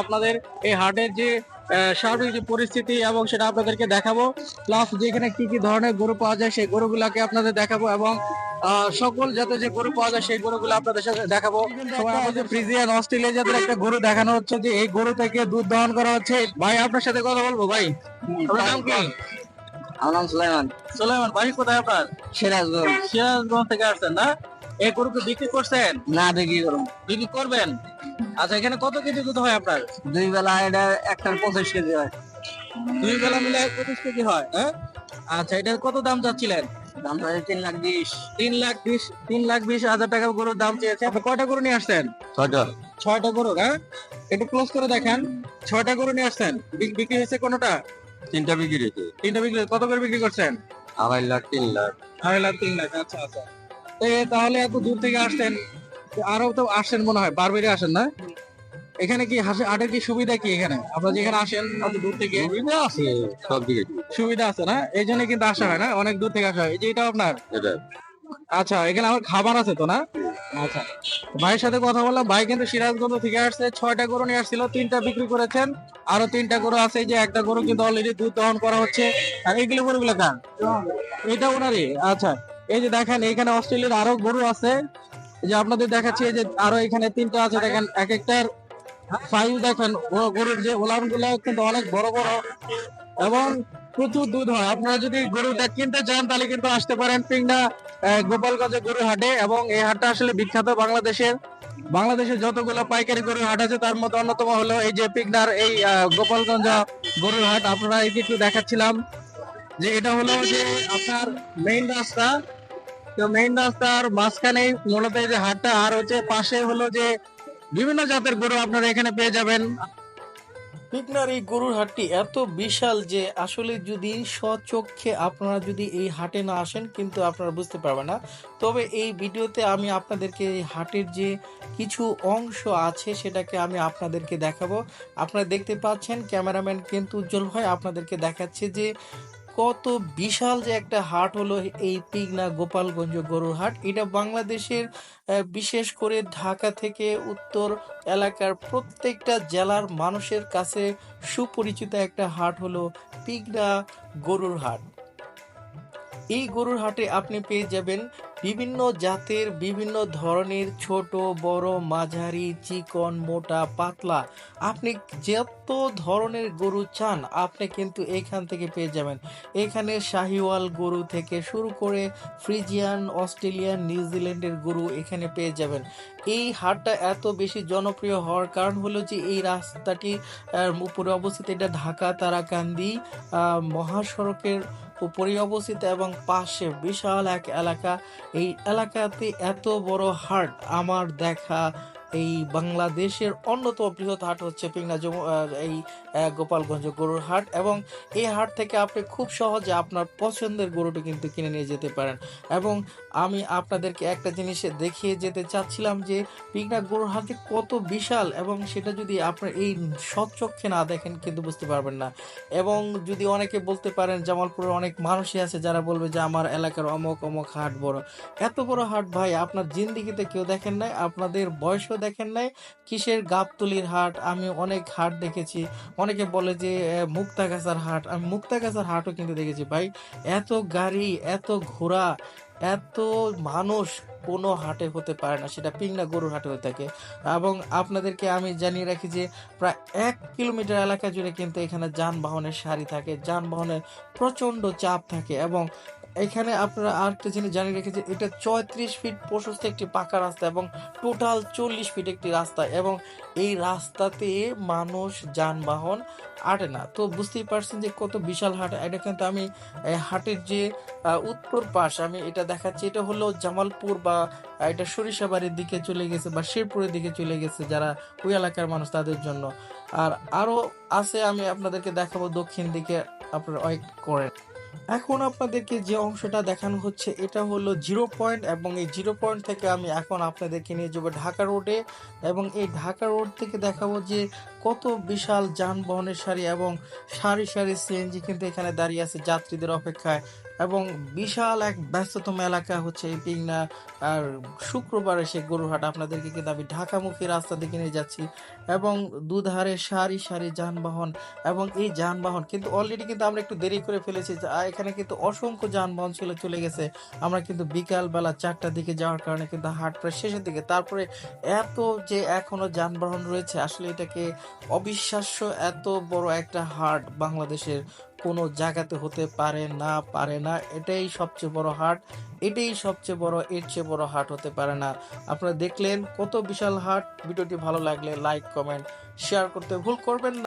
আপনাদের এই হাটের যে যে পরিস্থিতি এবং সেটা আপনাদেরকে দেখাবো। প্লাস যেখানে কি কি ধরনের গরু পাওয়া যায়, সেই গরুগুলাকে আপনাদের দেখাবো এবং সকল জাতের যে গরু পাওয়া যায়, সেই গরুগুলো আপনাদের সাথে দেখাবো। ফ্রিজিয়ান অস্ট্রেলিয়া একটা গরু দেখানো হচ্ছে যে, এই গরু থেকে দুধ দহন করা হচ্ছে। ভাই, আপনার সাথে কথা বলব, ভাই? আপনার নাম কি? আমার নাম সুলাইমান। সুলাইমান ভাই কোথায় আপনার? সিরাজগঞ্জ। সিরাজগঞ্জ থেকে আসছেন না? এই গরুকে বিক্রি করছেন? না দেখি করুন বিক্রি করবেন? আচ্ছা এখানে কত কেজি দুধ হয় আপনার? দুই বেলা এটা একটার পঁচিশ কেজি হয়। দুই বেলা মিলে পঁচিশ কেজি হয় হ্যাঁ? আচ্ছা এটার কত দাম চাচ্ছিলেন? দাম হচ্ছে তিন লাখ বিশ। তিন লাখ বিশ তিন লাখ বিশ হাজার টাকা গরুর দাম চেয়েছে। আপনি কয়টা গরু নিয়ে আসছেন? ছয়টা। ছয়টা গরু হ্যাঁ? একটু ক্লোজ করে দেখেন। ছয়টা গরু নিয়ে আসছেন। বিক- বিক্রি হয়েছে কোনোটা? তিনটা বিক্রি হয়েছে। তিনটা বিক্রি কত করে বিক্রি করছেন? আড়াই লাখ তিন লাখ। আড়াই লাখ তিন লাখ। আচ্ছা আচ্ছা। তাহলে এত দূর থেকে আসছেন আরও তো আসছেন মনে হয় বারবারই আসেন না? এখানে কি হাসে আটের কি সুবিধা কি এখানে? আপনারা যেখানে আসেন অত দূর থেকে? সুবিধা আছে সব দিকে। সুবিধা আছে না? এই জন্য কিন্তু আসা হয় না অনেক দূর থেকে আসা হয়। এই যে এটা আপনার? এটা। আচ্ছা এখানে আমার খাবার আছে তো না? আচ্ছা। ভাইয়ের সাথে কথা বললাম। ভাই কিন্তু সিরাজগঞ্জ থেকে আসছে। ছয়টা গরু নিয়ে আসছিল, তিনটা বিক্রি করেছেন। আরও তিনটা গরু আছে যে একটা গরু কিন্তু অলরেডি দুধ দহন করা হচ্ছে। আর এইগুলো গরুগুলো কার? এটা ওনারই। আচ্ছা এই যে দেখেন, এখানে অস্ট্রেলিয়ার আরও গরু আছে। যে আপনাদের দেখাচ্ছি যে আরও এখানে তিনটা আছে। দেখেন, এক একটার ফাইভ দেখেন গরুর যে ওলানগুলো কিন্তু অনেক বড় বড়। এবং প্রচুর দুধ হয়। আপনারা যদি গরুটা কিনতে চান, তাহলে কিন্তু আসতে পারেন। পিংনা আহ, গোপালগঞ্জের গরুর হাটে এবং এই হাটটা আসলে বিখ্যাত বাংলাদেশের। বাংলাদেশের যতগুলো পাইকারি গরুর হাট আছে তার মধ্যে অন্যতম হলো এই যে পিগনার এই গোপালগঞ্জ গরুর হাট আপনারা এই একটু দেখাচ্ছিলাম যে এটা হলো যে আপনার মেইন রাস্তা। তো মেইন রাস্তার মাঝখানে মূলত এই যে হাটটা আর হচ্ছে পাশে হলো যে বিভিন্ন জাতের গরু আপনারা এখানে পেয়ে যাবেন। পিকনার এই গরুর হাটটি এত বিশাল যে আসলে যদি স্বচক্ষে আপনারা যদি এই হাটে না আসেন, কিন্তু আপনারা বুঝতে পারবেন না। তবে এই ভিডিওতে আমি আপনাদেরকে এই হাটের যে কিছু অংশ আছে, সেটাকে আমি আপনাদেরকে দেখাবো। আপনারা দেখতে পাচ্ছেন, ক্যামেরাম্যান কিন্তু উজ্জ্বল ভাই আপনাদেরকে দেখাচ্ছে যে কত বিশাল যে একটা হাট হলো এই পিগনা গোপালগঞ্জ গরুর হাট। এটা বাংলাদেশের বিশেষ করে ঢাকা থেকে উত্তর এলাকার প্রত্যেকটা জেলার মানুষের কাছে সুপরিচিত একটা হাট হলো পিগনা গরুর হাট। এই গরুর হাটে আপনি পেয়ে যাবেন বিভিন্ন জাতের বিভিন্ন ধরনের ছোট, বড়, মাঝারি, চিকন, মোটা, পাতলা। আপনি যত ধরনের গরু চান, আপনি কিন্তু এখান থেকে পেয়ে যাবেন। এখানে শাহিওয়াল গরু থেকে শুরু করে ফ্রিজিয়ান, অস্ট্রেলিয়ান নিউজিল্যান্ডের গরু এখানে পেয়ে যাবেন। এই হাটটা এত বেশি জনপ্রিয় হওয়ার কারণ হলো যে, এই রাস্তাটি উপরে অবস্থিত এটা ঢাকা তারাকান্দি মহাসড়কের উপরে অবস্থিত এবং পাশে বিশাল এক এলাকা। এই এলাকাতে এত বড় হাট আমার দেখা এই বাংলাদেশের অন্যতম বৃহৎ হাট হচ্ছে জমু- এই গোপালগঞ্জ গরুর হাট এবং এই হাট থেকে আপনি খুব সহজে আপনার পছন্দের গরুটি কিন্তু কিনে নিয়ে যেতে পারেন। এবং আমি আপনাদেরকে একটা জিনিস দেখিয়ে যেতে চাচ্ছিলাম যে পিংনা গরুর হাটটি কত বিশাল এবং সেটা যদি আপনার এই সচক্ষে না দেখেন কিন্তু বুঝতে পারবেন না। এবং যদি অনেকে বলতে পারেন, জামালপুরের অনেক মানুষই আছে যারা বলবে যে আমার এলাকার অমক অমক হাট বড়। এত বড় হাট ভাই, আপনার জিন্দিগিতে কেউ দেখেন নাই, আপনাদের বয়সও দেখেন নাই? কিসের গাবতলির হাট? আমি অনেক হাট দেখেছি। অনেকে বলে যে মুক্তাগাছার হাট। আমি মুক্তাগাছার হাটও কিন্তু দেখেছি ভাই। এত গাড়ি, এত ঘোড়া, এত মানুষ কোনো হাটে হতে পারে না। সেটা পিংনা গরুর হাটে হয়ে থাকে। এবং আপনাদেরকে আমি জানিয়ে রাখি যে, প্রায় এক কিলোমিটার এলাকা জুড়ে কিন্তু এখানে যানবাহনের সারি থাকে। যানবাহনের প্রচণ্ড চাপ থাকে এবং এখানে আপনারা আরেকটা জিনিস জানিয়ে রেখেছে এটা চৌত্রিশ ফিট প্রশস্ত একটি পাকা রাস্তা এবং টোটাল চল্লিশ ফিট একটি রাস্তা এবং এই রাস্তাতে মানুষ যানবাহন আটে না। তো বুঝতেই পারছেন যে কত বিশাল হাট। এটা কিন্তু আমি হাটের যে উত্তর পাশ আমি এটা দেখাচ্ছি। এটা হলো জামালপুর বা এটা সরিষাবাড়ির দিকে চলে গেছে বা শেরপুরের দিকে চলে গেছে যারা ওই এলাকার মানুষ তাদের জন্য। আর আরও আছে আমি আপনাদেরকে দেখাবো দক্ষিণ দিকে, আপনারা ওয়েট করেন। এখন আপনাদেরকে যে অংশটা দেখানো হচ্ছে, এটা হলো জিরো পয়েন্ট এবং এই জিরো পয়েন্ট থেকে আমি এখন আপনাদেরকে নিয়ে যাব ঢাকা রোডে এবং এই ঢাকা রোড থেকে দেখাবো যে কত বিশাল যানবাহনের সারি এবং সারি সারি সিএনজি কিন্তু এখানে দাঁড়িয়ে আছে যাত্রীদের অপেক্ষায় এবং বিশাল এক ব্যস্ততম এলাকা হচ্ছে এই পিংনা আর শুক্রবারে সে গরুহাট আপনাদেরকে কিন্তু আমি ঢাকামুখী রাস্তা দিকে নিয়ে যাচ্ছি এবং দুধারে সারি সারি যানবাহন এবং এই যানবাহন কিন্তু অলরেডি কিন্তু আমরা একটু দেরি করে ফেলেছি এখানে কিন্তু অসংখ্য যানবাহন ছিল চলে গেছে। আমরা কিন্তু বিকাল বেলা চারটার দিকে যাওয়ার কারণে কিন্তু হাট প্রায় শেষের দিকে। তারপরে এত যে এখনও যানবাহন রয়েছে, আসলে এটাকে অবিশ্বাস্য এত বড় একটা হাট বাংলাদেশের কোনো জায়গাতে হতে পারে না পারে না। এটাই সবচেয়ে বড় হাট, এটাই সবচেয়ে বড়, এর চেয়ে বড় হাট হতে পারে না। আপনারা দেখলেন কত বিশাল হাট। ভিডিওটি ভালো লাগলে লাইক, কমেন্ট, শেয়ার করতে ভুল করবেন না।